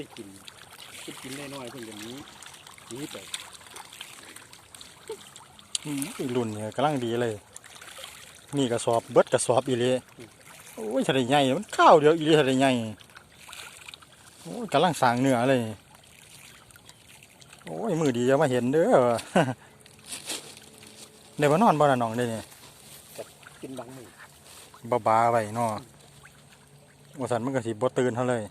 ยกินกินกินน้อยๆเพิ่นอย่างนี้หนีไปอืมอีรุ่นเนี่ยกำลังดีเลย นี่กระสอบเบิดกระสอบอีเลยโอ้ยทะเลใหญ่มันข้าวเดียวอีเลยทะเลใหญ่โอ้ยกำลังสร้างเนื้อเลย โอ้ยมือดีจะมาเห็นเด้อ เดี๋ยวมานอนบ่ละน้องเด้เนี่ยกินบางมื้อบ้าบาๆไว้เนาะว่าสันมันก็สิบ่ตื่นเท่าเลย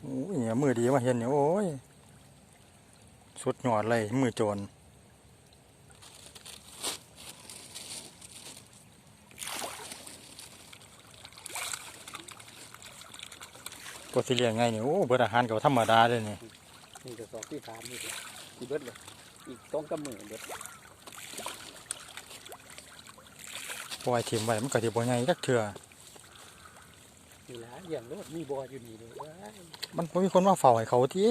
โอ้ยเนี่ยมือดีมาเห็นเนี่ยโอ้ยสุดยอดเลยมือโจรก็สิเรียกไงเนี่ยโอ้เบิดอาหารก็ธรรมดาเลยนี่นี่ก็สอบที่สามนี่ก็สิเบิดเลยอีกสองกำมือเบิดปล่อยถิ่มไว้มันก็สิบ่ใหญ่จักเทื่อ นี่ล่ะอย่างรถมีบ่ออยู่นี่เลยว้ายมันบ่มีคนมาเฝ้าให้เขาติ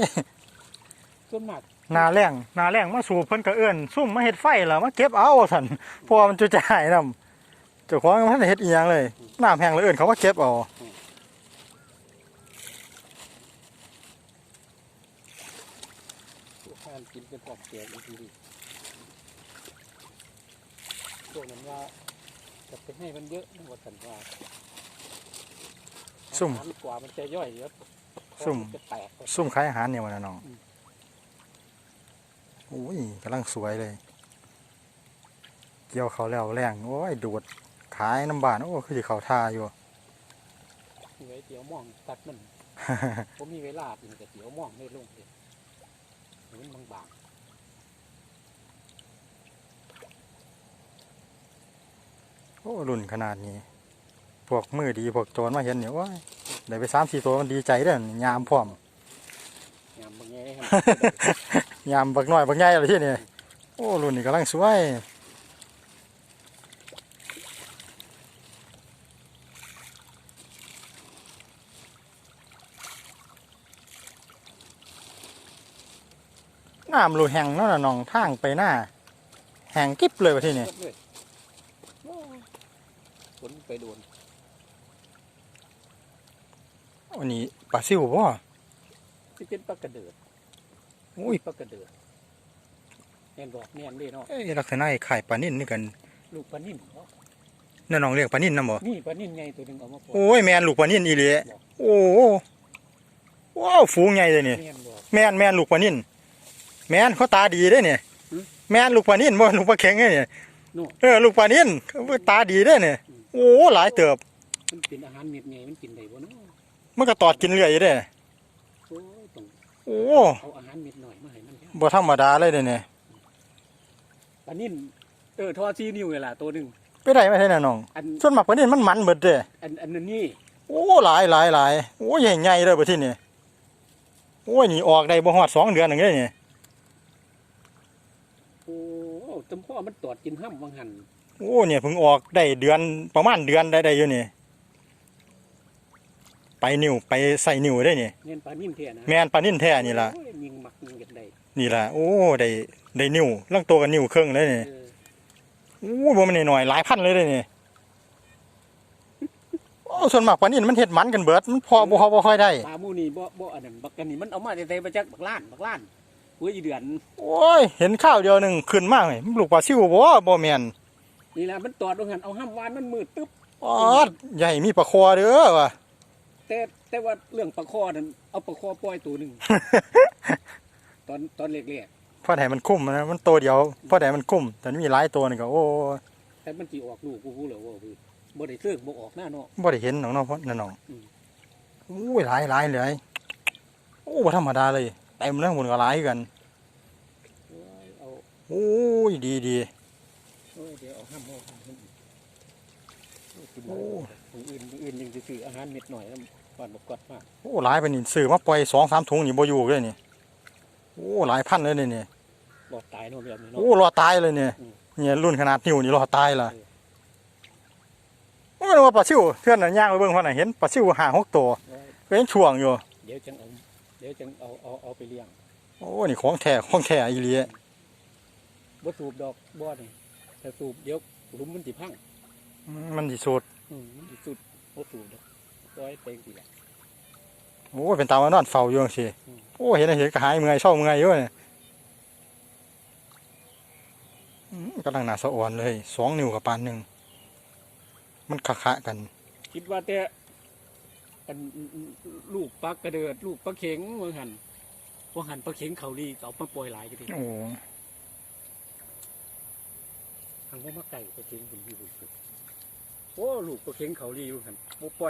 ส่วนมากหนาแรงหนาแรงมาสู่เพิ่นก็เอื้อนซุ่มมาเฮ็ดไฟล่ะมาเก็บเอาซั่นเพราะว่ามันจะจ่ายนํเจ้าของมันได้เฮ็ดอีหยังเลยน้ำแห้งแล้วเอื้อนเขามาเก็บเอาผู้ข้านกินเป็นพร้อมเสียอีกทีพวกนั้นว่าจะไปให้มันเยอะนะว่าสันว่า ซุ่มอาหารกว่ามันจะย่อยเยอะซุ่ม จะแตกซุ่มขายอาหารเนี่ยวันน่ะน้องอืมโอ้ยกำลังสวยเลย เกี่ยวเขาวแล้วแรงโอ้ยดูดขายน้ำบานโอ้คือสิเขาท่าอยู่มีไว้เตี๋ยวม่องตัดมัน ผมมีเวลากินกับเตี๋ยวม่องไม่ลงเลยมันบางโอ้รุ่นขนาดนี้ พวกมือดีพวกโจรมาเห็นเนี่ยโอ้ยได้ไปสามสี่ตัวมันดีใจเด้อยามพร้อมๆงามบางแง่ให้ยามบักน้อยบักใหญ่อะไรที่นี่โอ้รุ่นนี้กำลังสวยน้ำรูแห้งเนั่นน่ะน้องทางไปหน้าแห้งกิ๊บเลยว่าที่นี่เบิดเลยโอ้ยฝนไปโดน วันนี้ปลาซิวบ่ที่เป็นปลากระเดิดอุ้ยปลากระเดิดแน่นบอกแน่นเลยเนาะเอ้ยลักษณะไข่ปลานิ่นนี่กันลูกปลานิ่มเนาะนั่นน้องเรียกปลานิ่นนะบ่นี่ปลานิ่มไงตัวหนึงเอามาปล่อยโอ้ยแมนลูกปลานิ่นอีหลีโอ้โหว้าวฝูงใหญ่เลยนี่แน่นบอกแม่นแม่นลูกปลานิ่นแม่นเขาตาดีเด้เนี่ยหือแม่นลูกปลานิ่นบ่ลูกปลาเข็งเด้เนี่ยนู่นเออลูกปลานิ่นเขาตาดีเด้เนี่ยอืมโอ้หลายเติบมันเป็นอาหารเม็ดไงมันกินได้บ่เนาะ มันก็ตอดกินเรื่อยอยู่เด้โอ้ยต้องโอ้เอาอาหารเม็ดหน่อยมาให้มันแค่บ่ธรรมดาเลยเด้เนี่ยปลานิ่มเออทอซีนิ้วนี่ล่ะตัวหนึงไปได้มาได้น่ะน้อง อันส่วนมากปลานิ่นมันมันเบิดเด้อันอันนั้นนี่โอ้หลายหลายหลายโอ้ใหญ่ใหญ่เลยบ่ที่นี่โอ้ยนี่ออกได้บ่ฮอดสองเดือนนึงเด้นี่โอ้จำพ่อมันตอดกินห้ำบางหันโอ้เนี่ยเพิ่งออกได้เดือนประมาณเดือนได้ได้อยู่นี่ ไปนิ้วไปใส่นิ้วได้นี่เน้นปลานิ่มเท่นะแม่นปลานิ่นแท้นี่ล่ะโอ้ยยิงหมักยิงกันได้นี่ล่ะโอ้ได้ได้นิ้วลังตัวกันนิ้วครึ่งเลยนี่เออโอ้บ่แมันน้อยๆหลายพันเลยเด้นี่โอ้ส่วนมากปลานิ่นมันเฮ็ดหมันกันเบิดมันพอบ่พอบ่ค่อยได้ ปลาหมูนี่บ่บ่อันนั้นบักกันนี่มันเอามาแต่ใส่มาจากบักล้านบักล้านหัวอีเดือนโอ้ย เห็นข้าวเดียวหนึงขึ้นมาเลยลูกปลาซิวบ่บ่แม่นนี่ล่ะมันตอดบางหันเอาห้ำวานมันมืดตึ๊บอ๋อใหญ่มีปลาคอเด้อว่ะ แต่แต่ว่าเรื่องปลาคอนั่นเอาปลาคอปล่อยตัวหนึ่งตอนตอนเล็กพอได้มันคุ้มนะมันตัวเดียวพอได้มันคุ้มแต่มีหลายตัวนี่ก็โอ้ๆแต่มันจีออกลูกกูกูเหรอว่าคือบ่ได้เสื่องบ่ออกหน้าเนาะ บ่ได้เห็นน้องเนาะพ่อนั่นน้องอืมโอ้ยหลายหลายเลยโอ้บ่ธรรมดาเลยเต็มแล้วหมดก็หลายกันโอ้ยเอาโอ้ยดีดีโอ้ยเดี๋ยวเอาห้ำเอาห้ำมันอีกโอ้ย กินโอ้คนอื่นคนอื่นยังจะซื้ออาหารเม็ดหน่อยแล้วก่อนบกกดมากโอ้หลายไปนี่ซื้อมาปล่อยสองสามถุงนี่บ่อยู่เลยนี่โอ้หลายพันเลยนี่นี่รอดตายเนาะแบบนี้เนาะ โอ้รอตายเลยเนี่ยอืม เนี่ยรุ่นขนาดนิ้วนี่รอตายล่ะเออโอ้ยนึกว่าปลาซิวเพื่อนน่ะย่างไปเบิ่งพ่อน่ะเห็นปลาซิวห้าหกตัวโอ้ยก็ยังช่วงอยู่เดี๋ยวจังเอาเดี๋ยวจังเอาเอาเอาไปเลี้ยงโอ้นี่ของแท้ของแท้อีหลีบ่สูบดอกบ่นี่ถ้าสูบเดี๋ยวหลุมมันสิพังอื มมันสิสุดอืมมันสิสุดบ่สูบดอกปล่อยเต็งสิละโอ้ยเป็นตามานอนเฝ้าอยู่จังซี่โอ้ยเห็นแล้วเห็นก็หายเมื่อยเศร้าเมื่อยอยู่เนี่ยอืมกำลังหนาสะอ่อนเลยสองนิ้วกับปานหนึ่งมันขะขะกัน คิดว่าแต่อันลูกปลากระเดิด ลูกปลาเข็งเมืองหันพวกหันปลาเข็งเขาดีก็เอามาปล่อยหลายกันทีโอ้ทางพวกมาไก่ปลาเข็งบุญอยู่บุญสุด โอ้ลูกก็เข็งเขาดีอยู่หันบ่ปล่อย